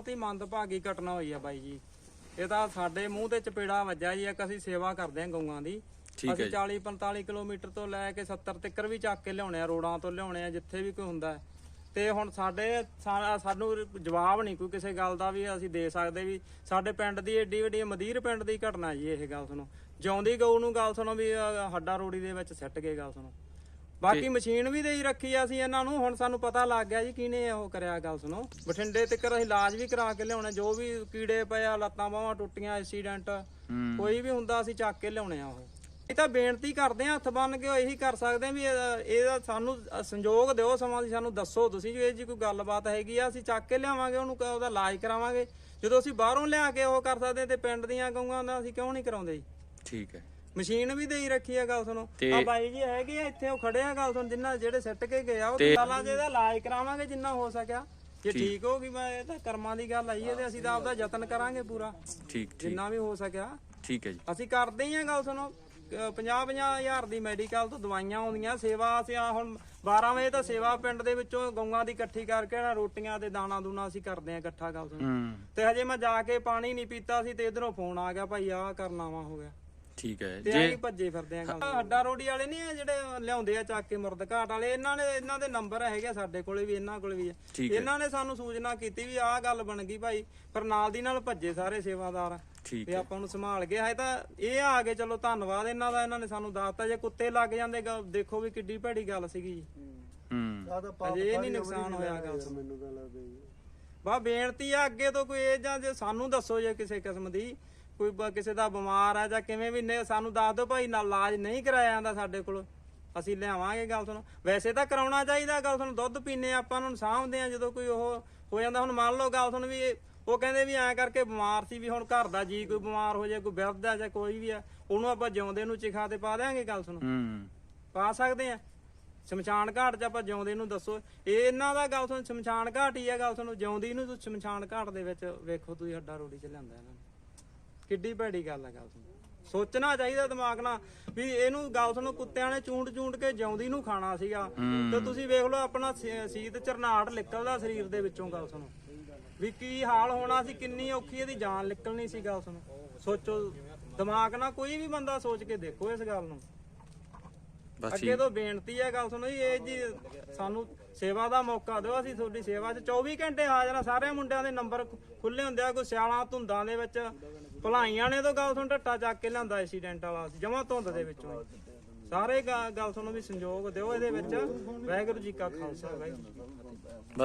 ਬਹੁਤ ਹੀ ਮੰਦਭਾਗੀ ਘਟਨਾ ਹੋਈ ਆ ਬਾਈ ਜੀ। ਇਹ ਤਾਂ ਸਾਡੇ ਮੂੰਹ ਤੇ ਚਪੇੜਾ ਵੱਜਾ ਜੀ ਇੱਕ ਅਸੀਂ ਸੇਵਾ ਕਰਦੇ ਹਾਂ ਗਊਆਂ ਦੀ। ਠੀਕ ਅਸੀਂ ਜੀ। 40 45 ਕਿਲੋਮੀਟਰ ਤੋਂ ਲੈ ਕੇ 70 ਤੱਕ ਵੀ ਚੱਕ ਕੇ ਲਿਆਉਣੇ ਆ ਰੋਡਾਂ ਤੋਂ ਲਿਆਉਣੇ ਆ ਜਿੱਥੇ ਵੀ ਕੋਈ ਹੁੰਦਾ। ਹੈ। ਤੇ ਹੁਣ ਸਾਡੇ ਸਾ- ਸਾਨੂੰ ਜਵਾਬ ਨਹੀਂ ਕੋਈ ਕਿਸੇ ਗੱਲ ਦਾ ਵੀ ਅਸੀਂ ਦੇ ਸਕਦੇ ਵੀ। ਸਾਡੇ ਪਿੰਡ ਦੀ ਏਡੀ ਵੱਡੀ ਮਦੀਰ ਪਿੰਡ ਦੀ ਘਟਨਾ ਜੀ ਇਹ ਗੱਲ ਸੁਣੋ। ਜਿਉਂਦੀ ਗਊ ਨੂੰ ਗੱਲ ਸੁਣੋ ਵੀ ਅਹ, ਹੱਡਾ ਰੋੜੀ ਦੇ ਵਿੱਚ ਸਿੱਟ ਕੇ ਗੱਲ ਸੁਣੋ। ਬਾਕੀ ਮਸ਼ੀਨ ਵੀ ਦੇਈ ਰੱਖੀ ਆ ਅਸੀਂ ਇਹਨਾਂ ਨੂੰ ਹੁਣ ਸਾਨੂੰ ਪਤਾ ਲੱਗ ਗਿਆ ਜੀ ਕਿਹਨੇ ਉਹ ਕਰਿਆ ਗੱਲ ਸੁਣੋ। ਬਠਿੰਡੇ ਤੱਕ ਅਸੀਂ ਇਲਾਜ ਵੀ ਕਰਾ ਕੇ ਲਿਆਉਣੇ ਜੋ ਵੀ ਕੀੜੇ ਪਏ ਆ ਲੱਤਾਂ ਬਾਹਾਂ ਟੁੱਟੀਆਂ ਐਕਸੀਡੈਂਟ ਕੋਈ ਵੀ ਹੁੰਦਾ ਅਸੀਂ ਚੱਕ ਕੇ ਲਿਆਉਣੇ ਆ ਉਹ। ਇਹ ਤਾਂ ਬੇਨਤੀ ਕਰਦੇ ਆ ਹੱਥ ਬੰਨ ਕੇ ਉਹ ਇਹੀ ਕਰ ਸਕਦੇ ਆ ਵੀ ਇਹਦਾ- ਸਾਨੂੰ ਸੰਯੋਗ ਦਿਓ ਸਮਾਂ ਦੀ ਸਾਨੂੰ ਦੱਸੋ ਤੁਸੀਂ ਜੇ ਇਹ ਜੀ ਕੋਈ ਗੱਲਬਾਤ ਹੈਗੀ ਆ ਅਸੀਂ ਚੱਕ ਕੇ ਲਿਆਵਾਂਗੇ ਉਹਨੂੰ ਉਹਦਾ ਇਲਾਜ ਕਰਾਵਾਂਗੇ। ਜਦੋਂ ਅਸੀਂ ਬਾਹਰੋਂ ਲਿਆ ਕੇ ਉਹ ਕਰ ਸਕਦੇ ਤੇ ਪਿੰਡ ਦੀਆਂ ਗਊਆਂ ਦਾ ਅਸੀਂ ਕਿਉਂ ਨਹੀਂ ਕਰਾਉਂਦੇ ਜੀ? ਠੀਕ ਹੈ। ਮਸ਼ੀਨ ਵੀ ਦੇਈ ਰੱਖੀ ਆ ਗੱਲ ਸੁਣੋ। ਤੇ- ਆ ਬਾਈ ਜੀ ਹੈਗੇ ਆ ਇੱਥੇ ਉਹ ਖੜੇ ਆ ਗੱਲ ਸੁਣ ਜਿੰਨਾ ਜਿਹੜੇ ਸਿੱਟ ਕੇ ਗਏ ਆ ਉਹ ਤੇ- ਸਾਲਾਂ ਦੇ ਇਹਦਾ ਇਲਾਜ ਕਰਾਵਾਂਗੇ ਜਿੰਨਾ ਹੋ ਸਕਿਆ। ਜੇ ਠੀਕ। ਹੋ ਗਈ ਮੈਂ ਇਹ ਤਾਂ ਕਰਮਾਂ ਦੀ ਗੱਲ ਆਈ ਹੈ ਤੇ ਅਸੀਂ ਤਾਂ ਆਪਦਾ ਯਤਨ ਕਰਾਂਗੇ ਪੂਰਾ। ਠੀਕ ਠੀਕ। ਜਿੰਨਾ ਵੀ ਹੋ ਸਕਿਆ। ਠੀਕ ਹੈ ਜੀ। ਅਸੀਂ ਕਰਦੇ ਹੀ ਆ ਗੱਲ ਸੁਣੋ 50 ਹਜ਼ਾਰ ਦੀ ਮੈਡੀਕਲ ਤੋਂ ਦਵਾਈਆਂ ਆਉਂਦੀਆਂ ਸੇਵਾ ਅਸੀਂ ਆਹ ਹੁਣ 12 ਵਜੇ ਤਾਂ ਸੇਵਾ ਪਿੰਡ ਦੇ ਵਿੱਚੋਂ ਗਊਆਂ ਦੀ ਇਕੱਠੀ ਕਰਕੇ ਨਾ ਰੋਟੀਆਂ ਤੇ ਦਾਣਾ ਦੂਣਾ ਅਸੀਂ ਕਰਦੇ ਆ ਇਕੱਠਾ ਗੱਲ ਸੁਣੋ। ਹੂੰ। ਤੇ ਹਜੇ ਮੈਂ ਜਾ ਕੇ ਪਾਣੀ ਨਹੀਂ ਪੀਤਾ ਸੀ ਤੇ ਇਧਰੋਂ ਫੋਨ ਆ ਗਿਆ ਭਾਈ ਆਹ ਕਰਨਾ ਵਾ ਹੋ ਗਿਆ। ਠੀਕ ਹੈ ਤੇ ਜੇ ਆਹੀ ਭੱਜੇ ਫਿਰਦੇ ਆ ਗੱਲ ਹੱਡਾ ਰੋੜੀ ਵਾਲੇ ਨਹੀਂ ਆ ਜਿਹੜੇ ਲਿਆਉਂਦੇ ਆ ਚੱਕ ਕੇ ਮੁਰਦ ਘਾਟ ਵਾਲੇ ਇਹਨਾਂ ਨੇ ਇਹਨਾਂ ਦੇ ਨੰਬਰ ਹੈਗੇ ਆ ਸਾਡੇ ਕੋਲੇ ਵੀ ਇਹਨਾਂ ਕੋਲੇ ਵੀ ਆ। ਠੀਕ ਹੈ। ਇਹਨਾਂ ਨੇ ਸਾਨੂੰ ਸੂਚਨਾ ਕੀਤੀ ਵੀ ਆਹ ਗੱਲ ਬਣ ਗਈ ਭਾਈ ਪਰ ਨਾਲ ਦੀ ਨਾਲ ਭੱਜੇ ਸਾਰੇ ਸੇਵਾਦਾਰ। ਠੀਕ ਤੇ ਹੈ। ਆਪਾਂ ਨੂੰ ਸੰਭਾਲ ਕੇ ਹੈ ਤਾਂ ਇਹ ਆ ਗਏ ਚਲੋ ਧੰਨਵਾਦ ਇਹਨਾਂ ਦਾ ਇਹਨਾਂ ਨੇ ਸਾਨੂੰ ਦੱਸਤਾ ਜੇ ਕੁੱਤੇ ਲੱਗ ਜਾਂਦੇ ਗ- ਦੇਖੋ ਵੀ ਕਿੱਡੀ ਭੈੜੀ ਗੱਲ ਸੀਗੀ ਜੀ। ਹੂੰ। ਅਜੇ ਇਹ ਨਹੀਂ ਨੁਕਸਾਨ ਹੋਇਆ ਗੱਲ। ਮੈਨੂੰ ਤਾਂ ਲੱਗਦਾ ਜੀ। ਬਾ ਬੇਨਤੀ ਆ ਅੱਗੇ ਤੋਂ ਕੋਈ ਇਹ ਜਾਂ ਜੇ ਸਾਨੂੰ ਦੱਸੋ ਜੇ ਕਿਸੇ ਕਿਸਮ ਦੀ ਕੋਈ ਬ- ਕਿਸੇ ਦਾ ਬਿਮਾਰ ਆ ਜਾਂ ਕਿਵੇਂ ਵੀ ਨੇ ਸਾਨੂੰ ਦੱਸ ਦਿਓ ਭਾਈ ਨਾ ਇਲਾਜ ਨਹੀਂ ਕਰਾਇਆ ਜਾਂਦਾ ਸਾਡੇ ਕੋਲ। ਅਸੀਂ ਲਿਆਵਾਂਗੇ ਗੱਲ ਸੁਣੋ। ਵੈਸੇ ਤਾਂ ਕਰਾਉਣਾ ਚਾਹੀਦਾ ਗੱਲ ਸੁਣੋ ਦੁੱਧ ਪੀਨੇ ਆਪਾਂ ਨੂੰ ਸਾਂਭਦੇ ਆ ਜਦੋਂ ਕੋਈ ਉਹ ਹੋ ਜਾਂਦਾ। ਹੁਣ ਮੰਨ ਲਓ ਗੱਲ ਸੁਣ ਵੀ ਇਹ- ਉਹ ਕਹਿੰਦੇ ਵੀ ਐਂ ਕਰਕੇ ਬਿਮਾਰ ਸੀ ਵੀ ਹੁਣ ਘਰ ਦਾ ਜੀ ਕੋਈ ਬਿਮਾਰ ਹੋ ਜਾਏ ਕੋਈ ਬਿਰਧ ਆ ਜਾਂ ਕੋਈ ਵੀ ਆ ਉਹਨੂੰ ਆਪਾਂ ਜਿਉਂਦੇ ਨੂੰ ਚਿਖਾ ਤੇ ਪਾ ਦਿਆਂਗੇ ਗੱਲ ਸੁਣੋ। ਹੂੰ। ਪਾ ਸਕਦੇ ਆ ਸ਼ਮਸ਼ਾਨ ਘਾਟ 'ਚ ਆਪਾਂ ਜਿਉਂਦੇ ਨੂੰ ਦੱਸੋ। ਇਹ ਇਹਨਾਂ ਦਾ ਗੱਲ ਸੁਣ ਸ਼ਮਸ਼ਾਨ ਘਾਟ ਹੀ ਆ ਗੱਲ ਸੁਣੋ ਜਿਉਂਦੀ ਨੂੰ ਤੁਸੀਂ ਸ਼ਮਸ਼ਾਨ ਘਾਟ ਦੇ ਵਿੱਚ ਵੇਖੋ ਤੁਸੀਂ ਹੱਡਾ ਰੋੜੀ 'ਚ ਲਿਆਂਦਾ ਇਹਨਾਂ ਨੇ। ਕਿੱਡੀ ਭੈੜੀ ਗੱਲ ਆ ਗੱਲ ਸੋਚਣਾ ਚਾਹੀਦਾ ਦਿਮਾਗ ਨਾਲ ਵੀ ਇਹਨੂੰ ਗੱਲ ਸੁਣੋ ਕੁੱਤਿਆਂ ਨੇ ਚੂੰਡ ਚੂੰਡ ਕੇ ਜਿਉਂਦੀ ਨੂੰ ਖਾਣਾ ਸੀਗਾ। ਤੇ ਤੁਸੀਂ ਵੇਖ ਲਓ ਆਪਣਾ ਸੀਤ ਚਰਨਾਟ ਨਿਕਲਦਾ ਸਰੀਰ ਦੇ ਵਿੱਚੋਂ ਗੱਲ ਸੁਣੋ। ਵੀ ਕੀ ਹਾਲ ਹੋਣਾ ਸੀ ਕਿੰਨੀ ਔਖੀ ਇਹਦੀ ਜਾਨ ਨਿਕਲਣੀ ਸੀ ਗੱਲ ਸੁਣੋ। ਸੋਚੋ ਦਿਮਾਗ ਨਾਲ ਕੋਈ ਵੀ ਬੰਦਾ ਸੋਚ ਕੇ ਦੇਖੋ ਇਸ ਗੱਲ ਨੂੰ। ਅੱਗੇ ਤੋਂ ਬੇਨਤੀ ਹੈ ਗੱਲ ਸੁਣੋ ਜੀ ਇਹ ਜੀ ਸਾਨੂੰ ਸੇਵਾ ਦਾ ਮੌਕਾ ਦਿਓ ਅਸੀਂ ਤੁਹਾਡੀ ਸੇਵਾ 'ਚ 24 ਘੰਟੇ ਹਾਜ਼ਰ ਆ ਸਾਰੇ ਮੁੰਡਿਆਂ ਦੇ ਨੰਬਰ ਖੁੱਲੇ ਹੁੰਦੇ ਆ ਕੋਈ ਸਿਆਲਾਂ ਧੁੰਦਾਂ ਦੇ ਵਿੱਚ ਭਲਾਈਆਂ ਨੇ ਤਾਂ ਗੱਲ ਸੁਣ ਢੱਟਾ ਚੱਕ ਕੇ ਲਿਆਂਦਾ ਐਕਸੀਡੈਂਟ ਵਾਲਾ ਜਮਾ ਧੁੰਦ ਦੇ ਵਿੱਚੋਂ। ਸਾਰੇ ਗੱਲ ਸੁਣੋ ਵੀ ਸੰਯੋਗ ਦਿਓ ਇਹਦੇ ਵਿੱਚ ਵਾਹਿਗੁਰੂ ਜੀ ਕਾ ਖਾਲਸਾ ਵਾਹਿਗੁਰੂ।